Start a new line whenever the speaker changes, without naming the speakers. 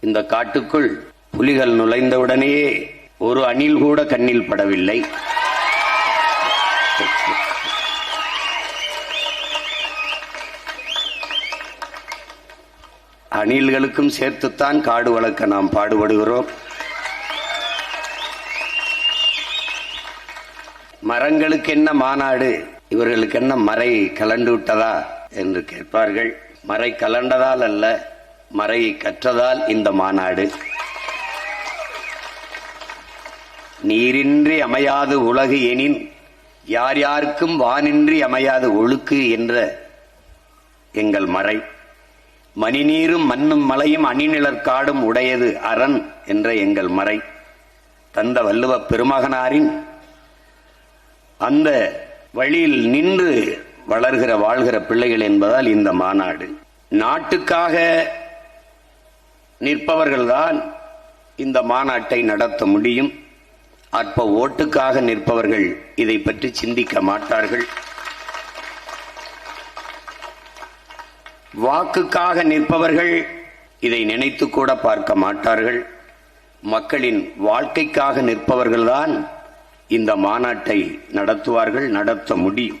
இந்த காட்டுக்குள் புலிகள் நுழைந்தவுடனேயே ஒரு அணில் கூட கண்ணில் படவில்லை. அணில்களுக்கும் சேர்த்துத்தான் காடு வளர்க்க நாம் பாடுபடுகிறோம். மரங்களுக்கு என்ன மாநாடு? இவர்களுக்கு என்ன மறை கலண்டு விட்டதா? என்று கேட்பார்கள். மறை கலண்டதால் அல்ல. மறையை கற்றதால் இந்த மாநாடு. நீரின்றி அமையாது உலகு எனின் யார் யாருக்கும் வானின்றி அமையாது ஒழுக்கு என்ற எங்கள் மறை. மணிநீரும் மண்ணும் மலையும் அணிநிழற்காடும் உடையது அரண் என்ற எங்கள் மறை. தந்த வள்ளுவ பெருமகனாரின் அந்த வழியில் நின்று வளர்கிற வாழ்கிற பிள்ளைகள் என்பதால் இந்த மாநாடு. நாட்டுக்காக நிற்பவர்கள்தான் இந்த மாநாட்டை நடத்த முடியும். அற்ப ஓட்டுக்காக நிற்பவர்கள் இதை பற்றி சிந்திக்க மாட்டார்கள். வாக்குக்காக நிற்பவர்கள் இதை நினைத்து கூட பார்க்க மாட்டார்கள். மக்களின் வாழ்க்கைக்காக நிற்பவர்கள்தான் இந்த மாநாட்டை நடத்துவார்கள் நடத்த முடியும்.